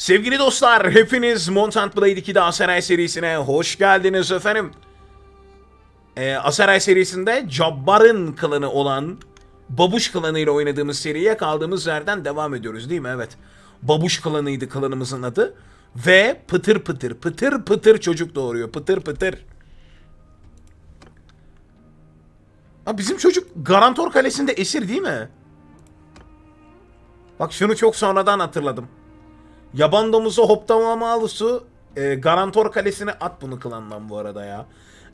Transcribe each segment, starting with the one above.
Sevgili dostlar, hepiniz Montant Blade 2'de Aseray serisine hoş geldiniz efendim. Ee, Aseray serisinde Jabbar'ın klanı olan Babuş klanı ile oynadığımız seriye kaldığımız yerden devam ediyoruz değil mi? Evet. Babuş klanıydı klanımızın adı. Ve pıtır pıtır, pıtır pıtır çocuk doğuruyor. Pıtır pıtır. Ha, bizim çocuk Garantor Kalesi'nde esir değil mi? Bak şunu çok sonradan hatırladım. Yaban domuzu hoptamamalısı e, Garantor Kalesi'ne at bunu klandan bu arada ya.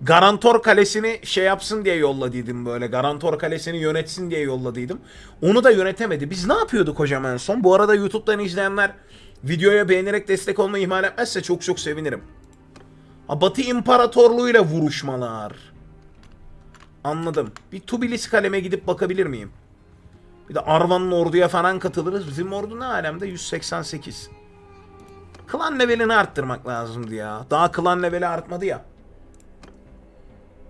Garantor Kalesi'ni şey yapsın diye yolladıydım böyle. Garantor Kalesi'ni yönetsin diye yolladıydım. Onu da yönetemedi. Biz ne yapıyorduk hocam en son? Bu arada YouTube'dan izleyenler videoya beğenerek destek olmayı ihmal etmezse çok çok sevinirim. Ha, Batı İmparatorluğu ile vuruşmalar. Anladım. Bir Tbilisi kaleme gidip bakabilir miyim? Bir de Arvan'ın orduya falan katılırız. Bizim ordu ne alemde? 188. Klan levelini arttırmak lazımdı ya. Daha klan leveli artmadı ya.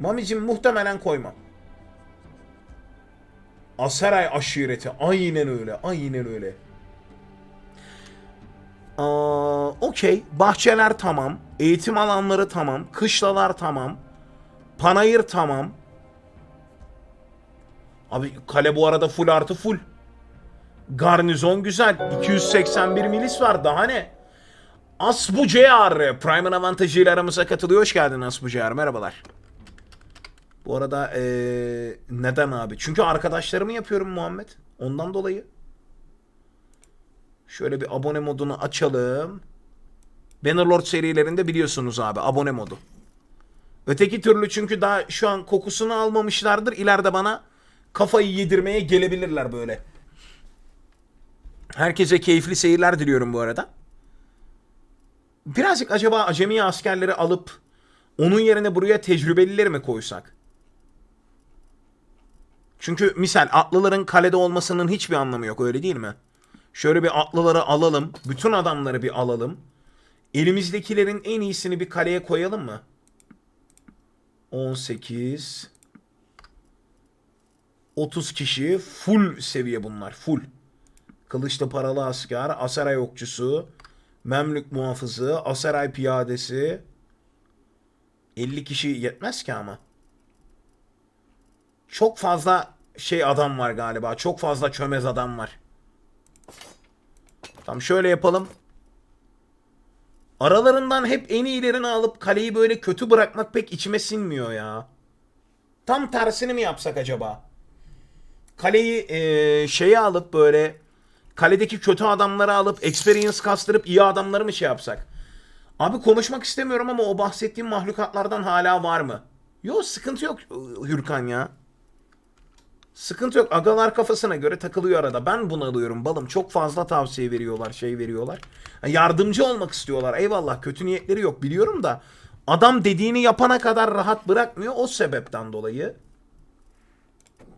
Mamicim muhtemelen koymam. Aseray aşireti. Aynen öyle. Aynen öyle. Aa, Okey. Bahçeler tamam. Eğitim alanları tamam. Kışlalar tamam. Panayır tamam. Abi kale bu arada full artı full. Garnizon güzel. 281 milis var. Daha ne? Asbuceyar. Prime'ın avantajıyla aramıza katılıyor. Hoş geldin Asbuceyar. Merhabalar. Bu arada ee, neden abi? Çünkü arkadaşlarımı yapıyorum Muhammed. Ondan dolayı. Şöyle bir abone modunu açalım. Bannerlord serilerinde biliyorsunuz abi abone modu. Öteki türlü çünkü daha şu an kokusunu almamışlardır. İleride bana kafayı yedirmeye gelebilirler böyle. Herkese keyifli seyirler diliyorum bu arada. Birazcık acaba acemi askerleri alıp onun yerine buraya tecrübelileri mi koysak? Çünkü misal atlıların kalede olmasının hiçbir anlamı yok öyle değil mi? Şöyle bir atlıları alalım. Bütün adamları bir alalım. Elimizdekilerin en iyisini bir kaleye koyalım mı? 18 30 kişi full seviye bunlar full. Kılıçlı paralı asker, Asaray okçusu, Memlük muhafızı, Asaray piyadesi. 50 kişi yetmez ki ama. Çok fazla şey adam var galiba. Çok fazla çömez adam var. Tamam şöyle yapalım. Aralarından hep en iyilerini alıp kaleyi böyle kötü bırakmak pek içime sinmiyor ya. Tam tersini mi yapsak acaba? Kaleyi eee şeye alıp böyle kaledeki kötü adamları alıp experience kastırıp iyi adamları mı şey yapsak? Abi konuşmak istemiyorum ama o bahsettiğim mahlukatlardan hala var mı? Yok sıkıntı yok Hürkan ya. Sıkıntı yok. Agalar kafasına göre takılıyor arada. Ben bunu alıyorum balım. Çok fazla tavsiye veriyorlar, şey veriyorlar. Yardımcı olmak istiyorlar. Eyvallah kötü niyetleri yok biliyorum da. Adam dediğini yapana kadar rahat bırakmıyor. O sebepten dolayı.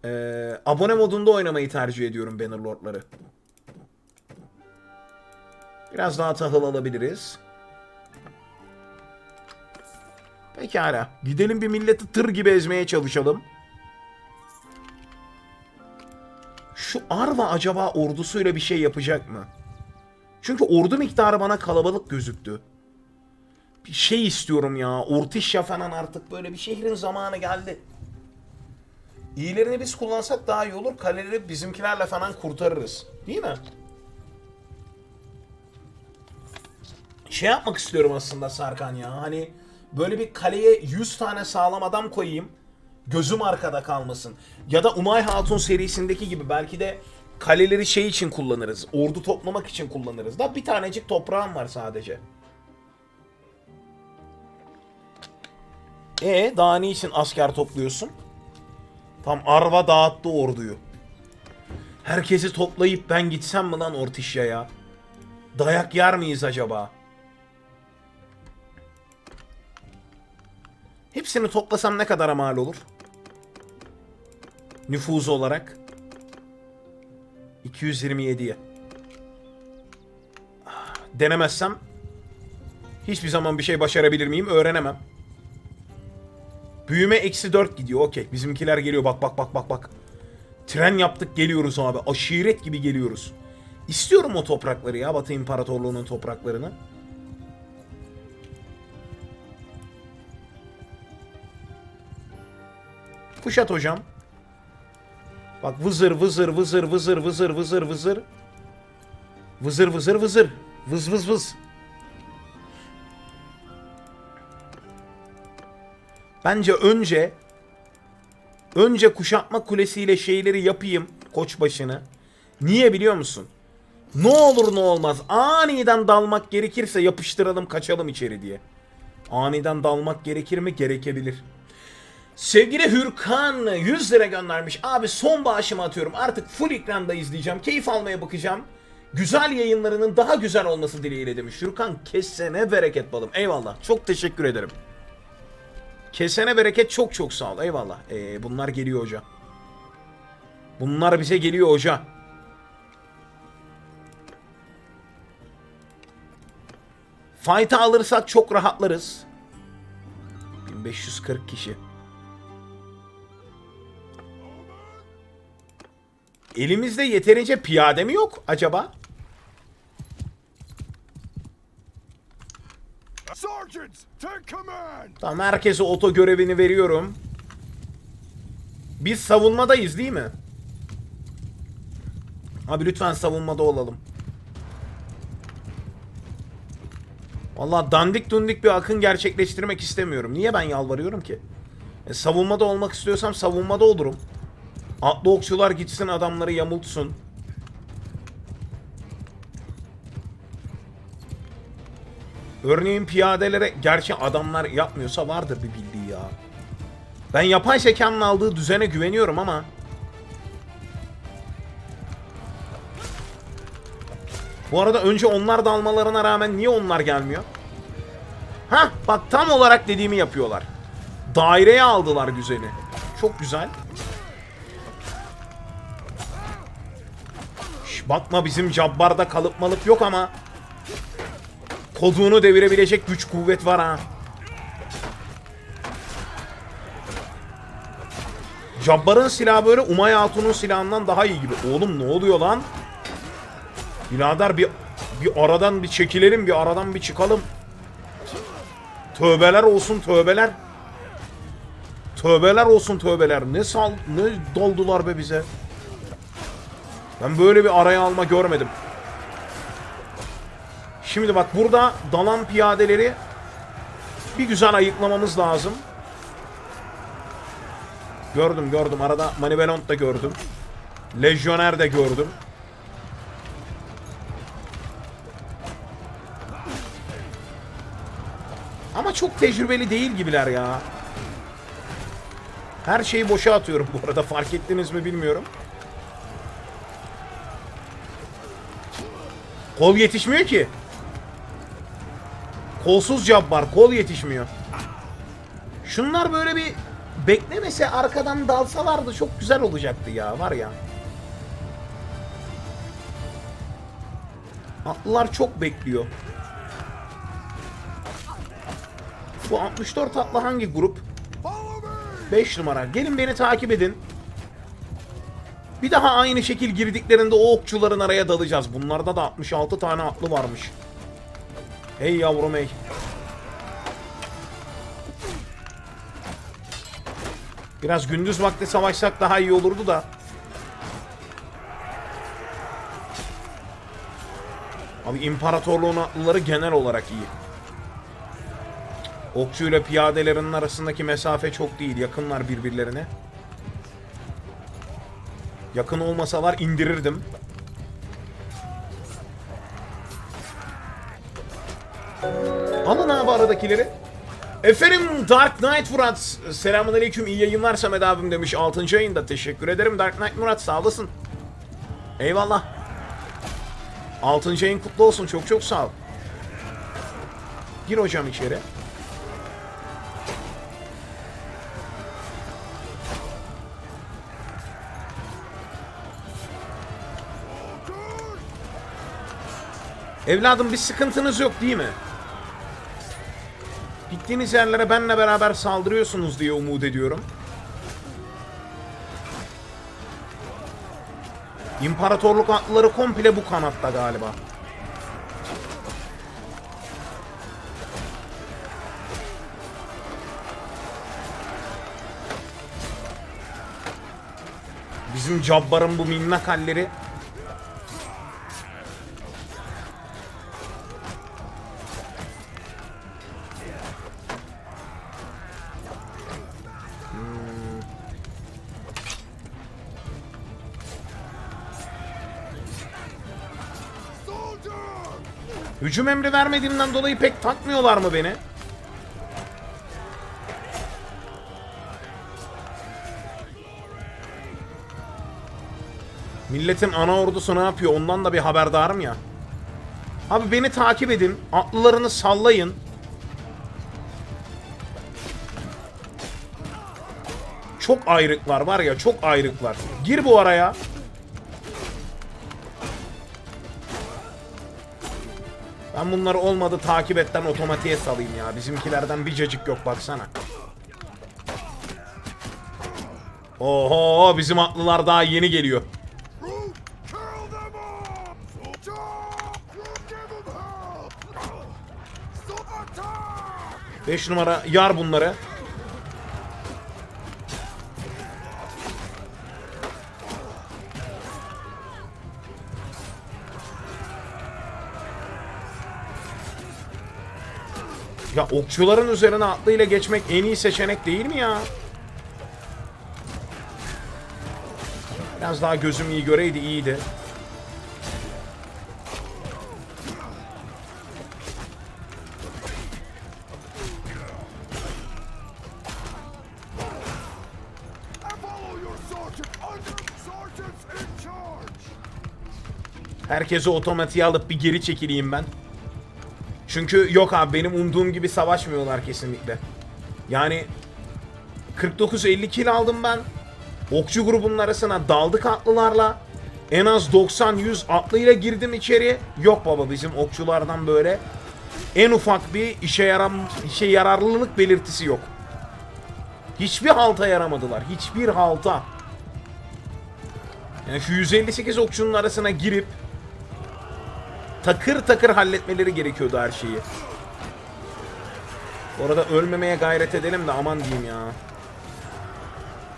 Ee, abone modunda oynamayı tercih ediyorum Bannerlord'ları. Biraz daha tahıl alabiliriz. Pekala. Gidelim bir milleti tır gibi ezmeye çalışalım. Şu Arva acaba ordusuyla bir şey yapacak mı? Çünkü ordu miktarı bana kalabalık gözüktü. Bir şey istiyorum ya. Ortişya falan artık böyle bir şehrin zamanı geldi. İyilerini biz kullansak daha iyi olur. Kaleleri bizimkilerle falan kurtarırız. Değil mi? Şey yapmak istiyorum aslında Sarkan ya. Hani böyle bir kaleye 100 tane sağlam adam koyayım. Gözüm arkada kalmasın. Ya da Umay Hatun serisindeki gibi belki de kaleleri şey için kullanırız. Ordu toplamak için kullanırız. Da bir tanecik toprağım var sadece. E daha ne için asker topluyorsun? Tam Arva dağıttı orduyu. Herkesi toplayıp ben gitsem mi lan Ortişya'ya? Dayak yer miyiz acaba? Hepsini toplasam ne kadar mal olur? Nüfuzu olarak. 227'ye. Ah, Denemezsem hiçbir zaman bir şey başarabilir miyim öğrenemem. Büyüme eksi 4 gidiyor okey. Bizimkiler geliyor bak bak bak bak bak. Tren yaptık geliyoruz abi. Aşiret gibi geliyoruz. İstiyorum o toprakları ya Batı İmparatorluğu'nun topraklarını. Kuşat hocam. Bak vızır vızır vızır vızır vızır vızır vızır. Vızır vızır vızır. Vız vız vız. Bence önce önce kuşatma kulesiyle şeyleri yapayım koçbaşını. Niye biliyor musun? Ne olur ne olmaz aniden dalmak gerekirse yapıştıralım kaçalım içeri diye. Aniden dalmak gerekir mi? Gerekebilir. Sevgili Hürkan 100 lira göndermiş. Abi son bağışımı atıyorum. Artık full ekranda izleyeceğim. Keyif almaya bakacağım. Güzel yayınlarının daha güzel olması dileğiyle demiş. Hürkan kesene bereket balım. Eyvallah. Çok teşekkür ederim. Kesene bereket çok çok sağ ol. Eyvallah. Ee, bunlar geliyor hoca. Bunlar bize geliyor hoca. Fight'ı alırsak çok rahatlarız. 1540 kişi. Elimizde yeterince piyade mi yok acaba? Tamam herkese oto görevini veriyorum. Biz savunmadayız değil mi? Abi lütfen savunmada olalım. Vallahi dandik dundik bir akın gerçekleştirmek istemiyorum. Niye ben yalvarıyorum ki? E, savunmada olmak istiyorsam savunmada olurum. Atlı okçular gitsin adamları yamultsun. Örneğin piyadelere gerçi adamlar yapmıyorsa vardır bir bildiği ya. Ben yapay zekanın aldığı düzene güveniyorum ama Bu arada önce onlar da almalarına rağmen niye onlar gelmiyor? Ha bak tam olarak dediğimi yapıyorlar. Daireye aldılar güzeli. Çok güzel. Bakma bizim cabbarda kalıp malıp yok ama koduğunu devirebilecek güç kuvvet var ha. Cabbar'ın silahı böyle Umay Hatun'un silahından daha iyi gibi. Oğlum ne oluyor lan? Birader bir bir aradan bir çekilelim, bir aradan bir çıkalım. Tövbeler olsun tövbeler. Tövbeler olsun tövbeler. Ne sal ne doldular be bize. Ben böyle bir araya alma görmedim. Şimdi bak burada dalan piyadeleri bir güzel ayıklamamız lazım. Gördüm gördüm. Arada Manivelont da gördüm. Lejyoner de gördüm. Ama çok tecrübeli değil gibiler ya. Her şeyi boşa atıyorum bu arada. Fark ettiniz mi bilmiyorum. Kol yetişmiyor ki. Kolsuz cabbar. Kol yetişmiyor. Şunlar böyle bir beklemese arkadan dalsalardı çok güzel olacaktı ya. Var ya. Atlılar çok bekliyor. Bu 64 atlı hangi grup? Follow me! 5 numara. Gelin beni takip edin. Bir daha aynı şekil girdiklerinde o okçuların araya dalacağız. Bunlarda da 66 tane atlı varmış. Hey yavrum hey. Biraz gündüz vakti savaşsak daha iyi olurdu da. Abi imparatorluğun atlıları genel olarak iyi. Okçu ile piyadelerin arasındaki mesafe çok değil. Yakınlar birbirlerine. Yakın olmasalar indirirdim. Alın abi aradakileri. Efendim Dark Knight Murat. Selamünaleyküm iyi yayınlar Samet abim demiş 6. ayında. Teşekkür ederim Dark Knight Murat sağ olasın. Eyvallah. 6. ayın kutlu olsun çok çok sağ ol. Gir hocam içeri. Evladım bir sıkıntınız yok değil mi? Gittiğiniz yerlere benle beraber saldırıyorsunuz diye umut ediyorum. İmparatorluk atlıları komple bu kanatta galiba. Bizim Cabbar'ın bu minnak halleri Hücum emri vermediğimden dolayı pek takmıyorlar mı beni? Milletin ana ordusu ne yapıyor ondan da bir haberdarım ya. Abi beni takip edin. Atlılarını sallayın. Çok ayrıklar var ya çok ayrıklar. Gir bu araya. Ben bunları olmadı takip etten otomatiğe salayım ya. Bizimkilerden bir cacık yok baksana. Oho bizim atlılar daha yeni geliyor. 5 numara yar bunları. Ya okçuların üzerine atlıyla geçmek en iyi seçenek değil mi ya? Biraz daha gözüm iyi göreydi iyiydi. Herkesi otomatiğe alıp bir geri çekileyim ben. Çünkü yok abi benim umduğum gibi savaşmıyorlar kesinlikle. Yani 49-50 kill aldım ben. Okçu grubunun arasına daldık atlılarla. En az 90-100 atlıyla girdim içeri. Yok baba bizim okçulardan böyle en ufak bir işe yaram işe yararlılık belirtisi yok. Hiçbir halta yaramadılar. Hiçbir halta. Yani şu 158 okçunun arasına girip takır takır halletmeleri gerekiyordu her şeyi. Orada ölmemeye gayret edelim de aman diyeyim ya.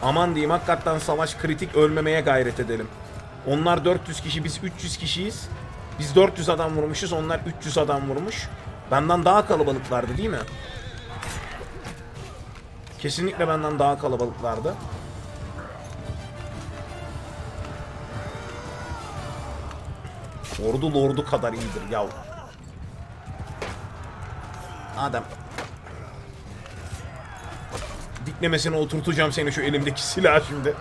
Aman diyeyim hakikaten savaş kritik ölmemeye gayret edelim. Onlar 400 kişi biz 300 kişiyiz. Biz 400 adam vurmuşuz onlar 300 adam vurmuş. Benden daha kalabalıklardı değil mi? Kesinlikle benden daha kalabalıklardı. Ordu lordu kadar iyidir yav. Adam. Diklemesine oturtacağım seni şu elimdeki silah şimdi.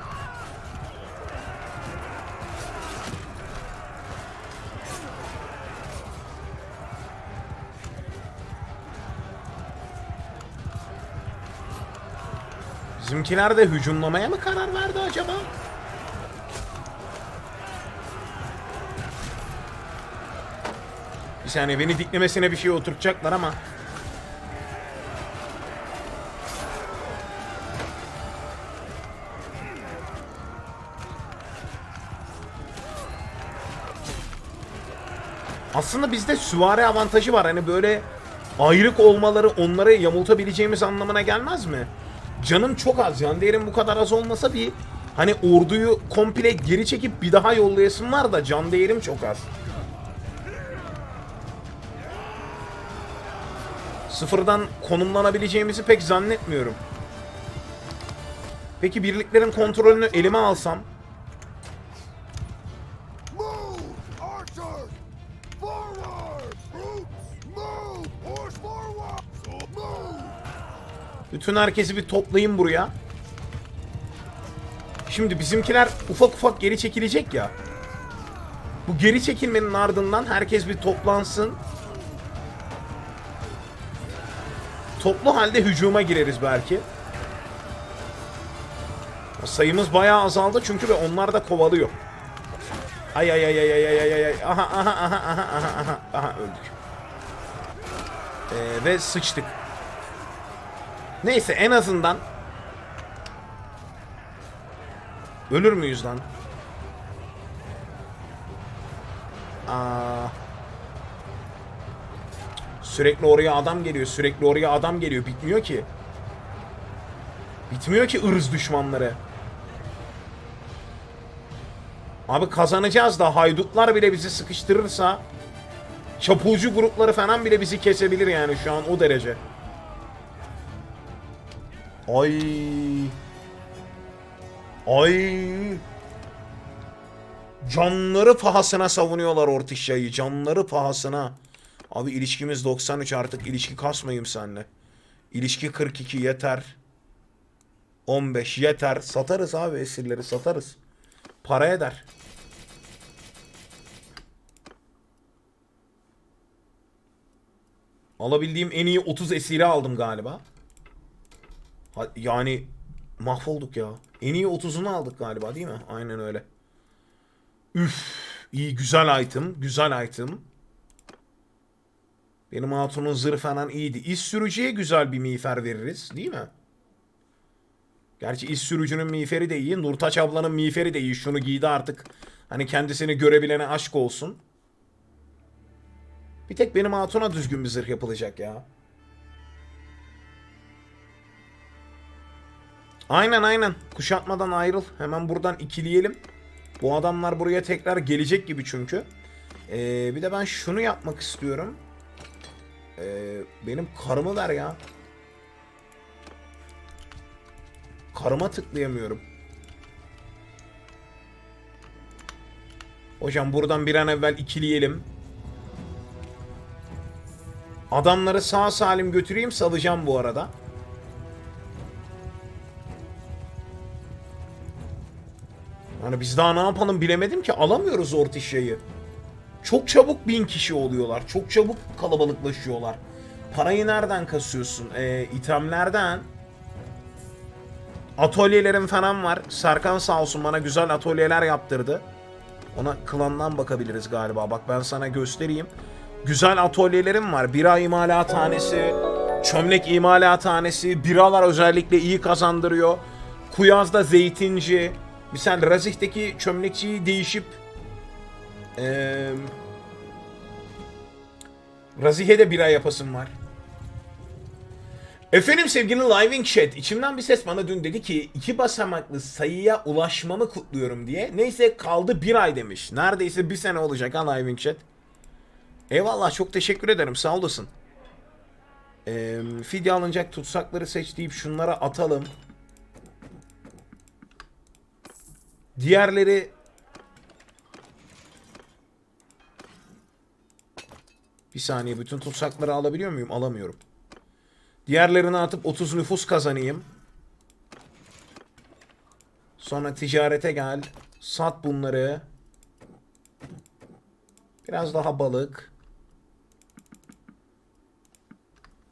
Bizimkiler de hücumlamaya mı karar verdi acaba? Bir saniye beni diklemesine bir şey oturtacaklar ama. Aslında bizde süvari avantajı var. Hani böyle ayrık olmaları onları yamultabileceğimiz anlamına gelmez mi? Canım çok az. Can değerim bu kadar az olmasa bir hani orduyu komple geri çekip bir daha yollayasım var da can değerim çok az. Sıfırdan konumlanabileceğimizi pek zannetmiyorum. Peki birliklerin kontrolünü elime alsam! Bütün herkesi bir toplayayım buraya. Şimdi bizimkiler ufak ufak geri çekilecek ya. Bu geri çekilmenin ardından herkes bir toplansın. Toplu halde hücuma gireriz belki. Sayımız bayağı azaldı çünkü ve onlar da kovalıyor. Ay ay ay ay ay ay ay ay. Aha aha aha aha aha aha. Aha öldük. Ee, ve sıçtık. Neyse en azından Ölür müyüz lan? Aa. Sürekli oraya adam geliyor. Sürekli oraya adam geliyor. Bitmiyor ki. Bitmiyor ki ırz düşmanları. Abi kazanacağız da haydutlar bile bizi sıkıştırırsa çapulcu grupları falan bile bizi kesebilir yani şu an o derece. Ay. Ay. Canları pahasına savunuyorlar Ortişya'yı. Canları pahasına. Abi ilişkimiz 93 artık ilişki kasmayayım seninle. İlişki 42 yeter. 15 yeter. Satarız abi esirleri satarız. Para eder. Alabildiğim en iyi 30 esiri aldım galiba. Yani mahvolduk ya. En iyi 30'unu aldık galiba değil mi? Aynen öyle. Üf, iyi güzel item, güzel item. Benim hatunun zırh falan iyiydi. İz sürücüye güzel bir miğfer veririz, değil mi? Gerçi iz sürücünün miğferi de iyi. Nurtaç ablanın miğferi de iyi. Şunu giydi artık. Hani kendisini görebilene aşk olsun. Bir tek benim hatuna düzgün bir zırh yapılacak ya. Aynen aynen. Kuşatmadan ayrıl. Hemen buradan ikileyelim. Bu adamlar buraya tekrar gelecek gibi çünkü. Ee, bir de ben şunu yapmak istiyorum. Ee, benim karımı ver ya. Karıma tıklayamıyorum. Hocam buradan bir an evvel ikileyelim. Adamları sağ salim götüreyim salacağım bu arada. Yani biz daha ne yapalım bilemedim ki alamıyoruz Ortişya'yı. Çok çabuk bin kişi oluyorlar. Çok çabuk kalabalıklaşıyorlar. Parayı nereden kasıyorsun? Ee, itemlerden. Atölyelerim falan var. Serkan sağ olsun bana güzel atölyeler yaptırdı. Ona klandan bakabiliriz galiba. Bak ben sana göstereyim. Güzel atölyelerim var. Bira imalathanesi, çömlek imalathanesi, biralar özellikle iyi kazandırıyor. Kuyaz'da zeytinci. Misal Razih'teki çömlekçiyi değişip eee Razih'e de bira yapasım var. Efendim sevgili Living Chat, içimden bir ses bana dün dedi ki iki basamaklı sayıya ulaşmamı kutluyorum diye. Neyse kaldı bir ay demiş. Neredeyse bir sene olacak ha Living Chat. Eyvallah çok teşekkür ederim sağ olasın. Ee, fidye alınacak tutsakları seç deyip şunlara atalım. Diğerleri Bir saniye bütün tutsakları alabiliyor muyum? Alamıyorum. Diğerlerini atıp 30 nüfus kazanayım. Sonra ticarete gel. Sat bunları. Biraz daha balık.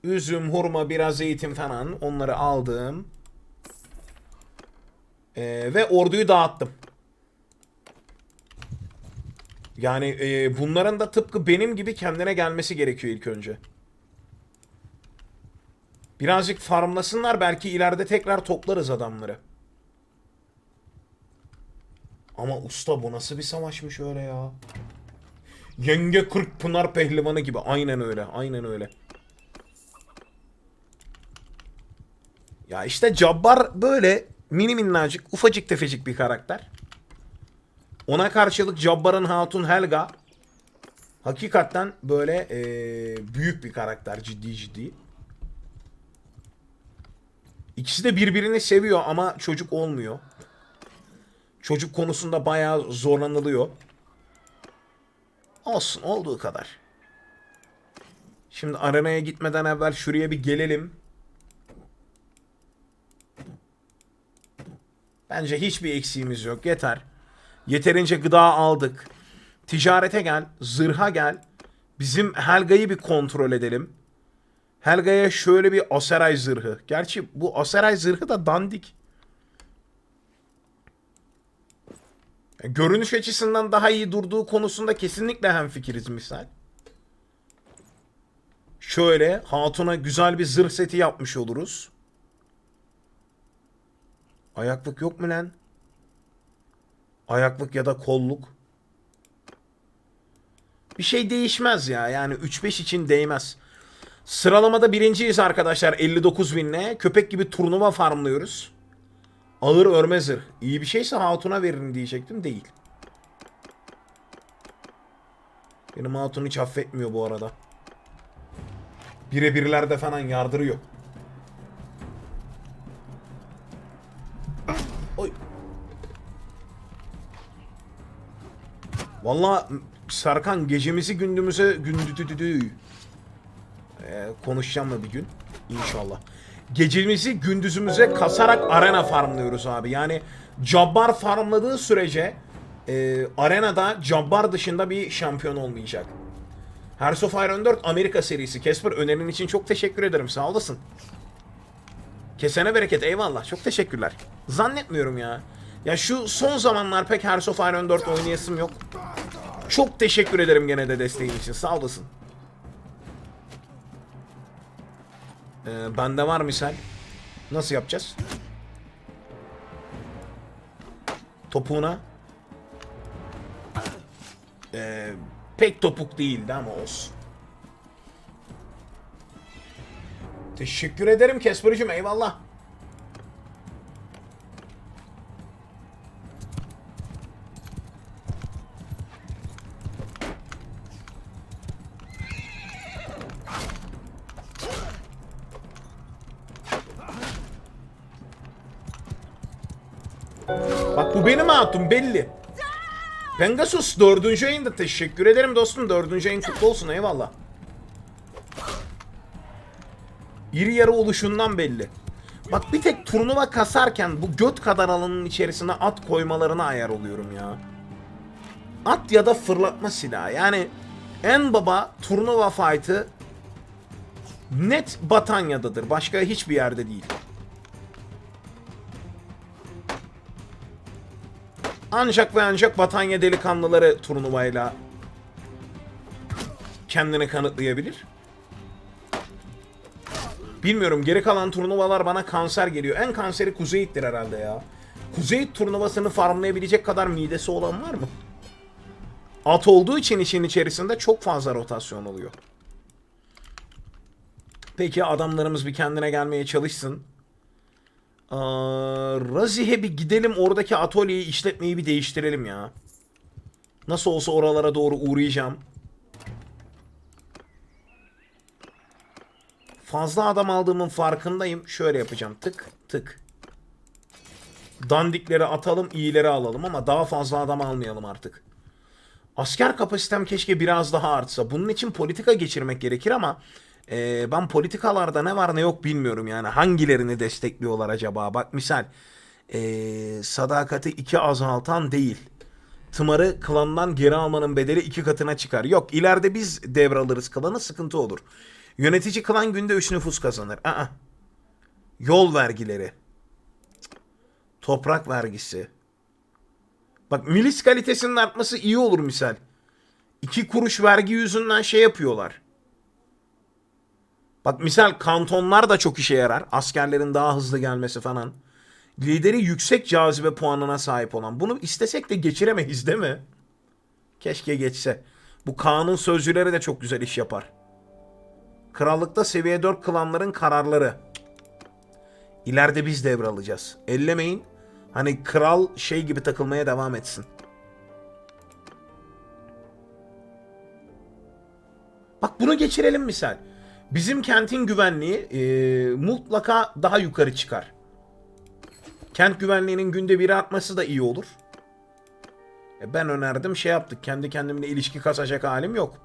Üzüm, hurma, biraz zeytin falan. Onları aldım. Ee, ve orduyu dağıttım. Yani e, bunların da tıpkı benim gibi kendine gelmesi gerekiyor ilk önce. Birazcık farmlasınlar belki ileride tekrar toplarız adamları. Ama usta bu nasıl bir savaşmış öyle ya. Yenge kırk pınar pehlivanı gibi. Aynen öyle. Aynen öyle. Ya işte Cabbar böyle mini minnacık ufacık tefecik bir karakter. Ona karşılık Cabbar'ın hatun Helga hakikaten böyle eee, büyük bir karakter ciddi ciddi. İkisi de birbirini seviyor ama çocuk olmuyor. Çocuk konusunda bayağı zorlanılıyor. Olsun olduğu kadar. Şimdi arenaya gitmeden evvel şuraya bir gelelim. Bence hiçbir eksiğimiz yok. Yeter. Yeterince gıda aldık. Ticarete gel, zırha gel. Bizim Helga'yı bir kontrol edelim. Helga'ya şöyle bir Aseray zırhı. Gerçi bu Aseray zırhı da dandik. Yani Görünüş açısından daha iyi durduğu konusunda kesinlikle hemfikiriz misal. Şöyle Hatun'a güzel bir zırh seti yapmış oluruz. Ayaklık yok mu lan? Ayaklık ya da kolluk. Bir şey değişmez ya. Yani 3-5 için değmez. Sıralamada birinciyiz arkadaşlar 59 binle. Köpek gibi turnuva farmlıyoruz. Ağır örme zırh. İyi bir şeyse hatuna veririm diyecektim. Değil. Benim hatun hiç affetmiyor bu arada. Birebirlerde falan yardırıyor. Valla Serkan gecemizi gündüzümüze gündüdüdü. Ee, konuşacağım mı bir gün? İnşallah. Gecemizi gündüzümüze kasarak arena farmlıyoruz abi. Yani Jabbar farmladığı sürece e, arenada Jabbar dışında bir şampiyon olmayacak. Hearts of Iron 4 Amerika serisi. Casper önerin için çok teşekkür ederim. Sağ olasın. Kesene bereket eyvallah. Çok teşekkürler. Zannetmiyorum ya. Ya şu son zamanlar pek Hearts of Iron 4 oynayasım yok. Çok teşekkür ederim gene de desteğin için. Sağ olasın. Ee, bende var misal. Nasıl yapacağız? Topuğuna. Ee, pek topuk değildi ama olsun. Teşekkür ederim Kesper'cim eyvallah. Hatun belli. Pegasus dördüncü ayında teşekkür ederim dostum. Dördüncü ayın kutlu olsun eyvallah. İri yarı oluşundan belli. Bak bir tek turnuva kasarken bu göt kadar alanın içerisine at koymalarına ayar oluyorum ya. At ya da fırlatma silahı. Yani en baba turnuva fight'ı net Batanya'dadır. Başka hiçbir yerde değil. Ancak ve ancak Batanya delikanlıları turnuvayla kendini kanıtlayabilir. Bilmiyorum geri kalan turnuvalar bana kanser geliyor. En kanseri Kuzeyit'tir herhalde ya. Kuzeyit turnuvasını farmlayabilecek kadar midesi olan var mı? At olduğu için işin içerisinde çok fazla rotasyon oluyor. Peki adamlarımız bir kendine gelmeye çalışsın. Aa, Razihe bir gidelim oradaki atölyeyi işletmeyi bir değiştirelim ya. Nasıl olsa oralara doğru uğrayacağım. Fazla adam aldığımın farkındayım. Şöyle yapacağım. Tık tık. Dandikleri atalım, iyileri alalım ama daha fazla adam almayalım artık. Asker kapasitem keşke biraz daha artsa. Bunun için politika geçirmek gerekir ama e, ben politikalarda ne var ne yok bilmiyorum yani. Hangilerini destekliyorlar acaba? Bak misal e, sadakati iki azaltan değil. Tımarı klandan geri almanın bedeli iki katına çıkar. Yok ileride biz devralırız klanı sıkıntı olur. Yönetici klan günde 3 nüfus kazanır. Aa. Yol vergileri. Toprak vergisi. Bak milis kalitesinin artması iyi olur misal. İki kuruş vergi yüzünden şey yapıyorlar. Bak misal kantonlar da çok işe yarar. Askerlerin daha hızlı gelmesi falan. Lideri yüksek cazibe puanına sahip olan. Bunu istesek de geçiremeyiz değil mi? Keşke geçse. Bu kanun sözcüleri de çok güzel iş yapar. Krallıkta seviye 4 klanların kararları. İleride biz devralacağız. Ellemeyin. Hani kral şey gibi takılmaya devam etsin. Bak bunu geçirelim misal. Bizim kentin güvenliği e, mutlaka daha yukarı çıkar. Kent güvenliğinin günde bir artması da iyi olur. E, ben önerdim şey yaptık. Kendi kendimle ilişki kasacak halim yok.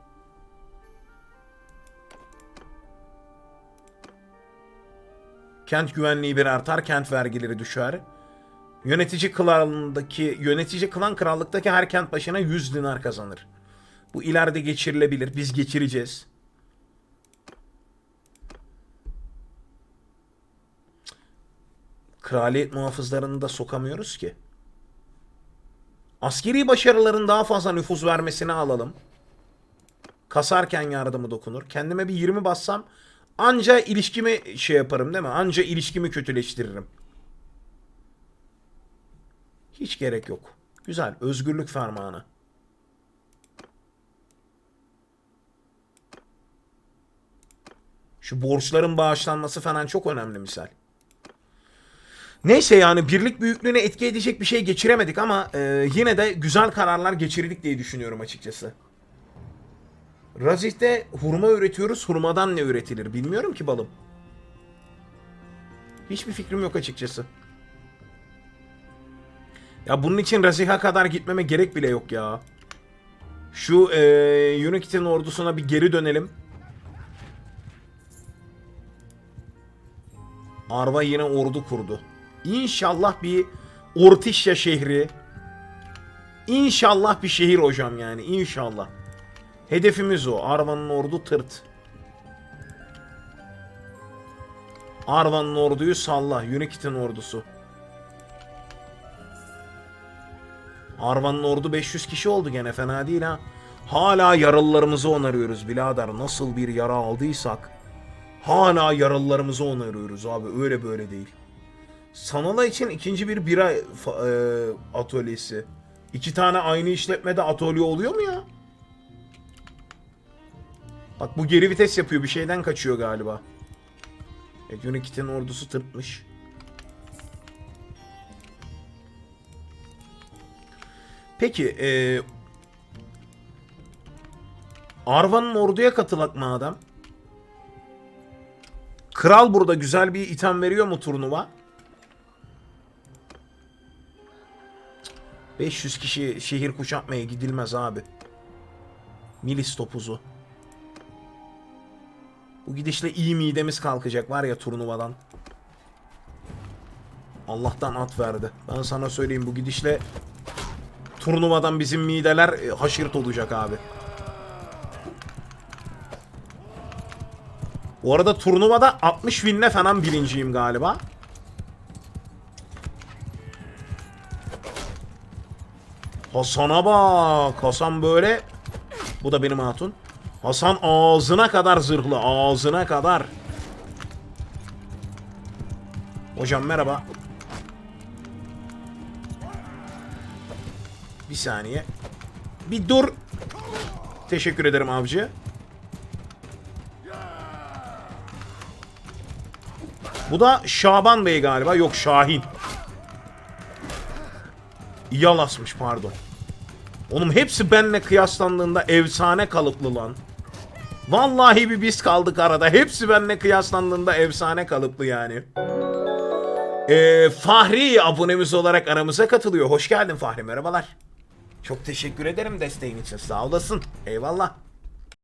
Kent güvenliği bir artar, kent vergileri düşer. Yönetici klanındaki yönetici klan krallıktaki her kent başına 100 dinar kazanır. Bu ileride geçirilebilir. Biz geçireceğiz. kraliyet muhafızlarını da sokamıyoruz ki. Askeri başarıların daha fazla nüfuz vermesini alalım. Kasarken yardımı dokunur. Kendime bir 20 bassam anca ilişkimi şey yaparım değil mi? Anca ilişkimi kötüleştiririm. Hiç gerek yok. Güzel. Özgürlük fermanı. Şu borçların bağışlanması falan çok önemli misal. Neyse yani birlik büyüklüğüne etki edecek bir şey geçiremedik ama e, yine de güzel kararlar geçirdik diye düşünüyorum açıkçası. Razih'te hurma üretiyoruz. Hurmadan ne üretilir bilmiyorum ki balım. Hiçbir fikrim yok açıkçası. Ya bunun için Razih'a kadar gitmeme gerek bile yok ya. Şu eee Unity'nin ordusuna bir geri dönelim. Arva yine ordu kurdu. İnşallah bir Ortişya şehri. İnşallah bir şehir hocam yani inşallah. Hedefimiz o. Arva'nın ordu tırt. Arva'nın orduyu salla. Unity'nin ordusu. Arvan'ın ordu 500 kişi oldu gene fena değil ha. Hala yaralılarımızı onarıyoruz birader. Nasıl bir yara aldıysak hala yaralılarımızı onarıyoruz abi. Öyle böyle değil. Sanala için ikinci bir bira e, atölyesi. İki tane aynı işletmede atölye oluyor mu ya? Bak bu geri vites yapıyor. Bir şeyden kaçıyor galiba. Evet Unity'nin ordusu tırtmış. Peki e, Arvan'ın orduya katılak mı adam? Kral burada güzel bir item veriyor mu turnuva? 500 kişi şehir kuşatmaya gidilmez abi. Milis topuzu. Bu gidişle iyi midemiz kalkacak var ya turnuvadan. Allah'tan at verdi. Ben sana söyleyeyim bu gidişle turnuvadan bizim mideler e, haşirt olacak abi. Bu arada turnuvada 60 winle falan birinciyim galiba. Hasan'a bak. Hasan böyle. Bu da benim hatun. Hasan ağzına kadar zırhlı. Ağzına kadar. Hocam merhaba. Bir saniye. Bir dur. Teşekkür ederim avcı. Bu da Şaban Bey galiba. Yok Şahin. Yalasmış pardon. Oğlum hepsi benle kıyaslandığında efsane kalıplı lan. Vallahi bir biz kaldık arada. Hepsi benle kıyaslandığında efsane kalıplı yani. Ee, Fahri abonemiz olarak aramıza katılıyor. Hoş geldin Fahri merhabalar. Çok teşekkür ederim desteğin için. Sağ olasın. Eyvallah.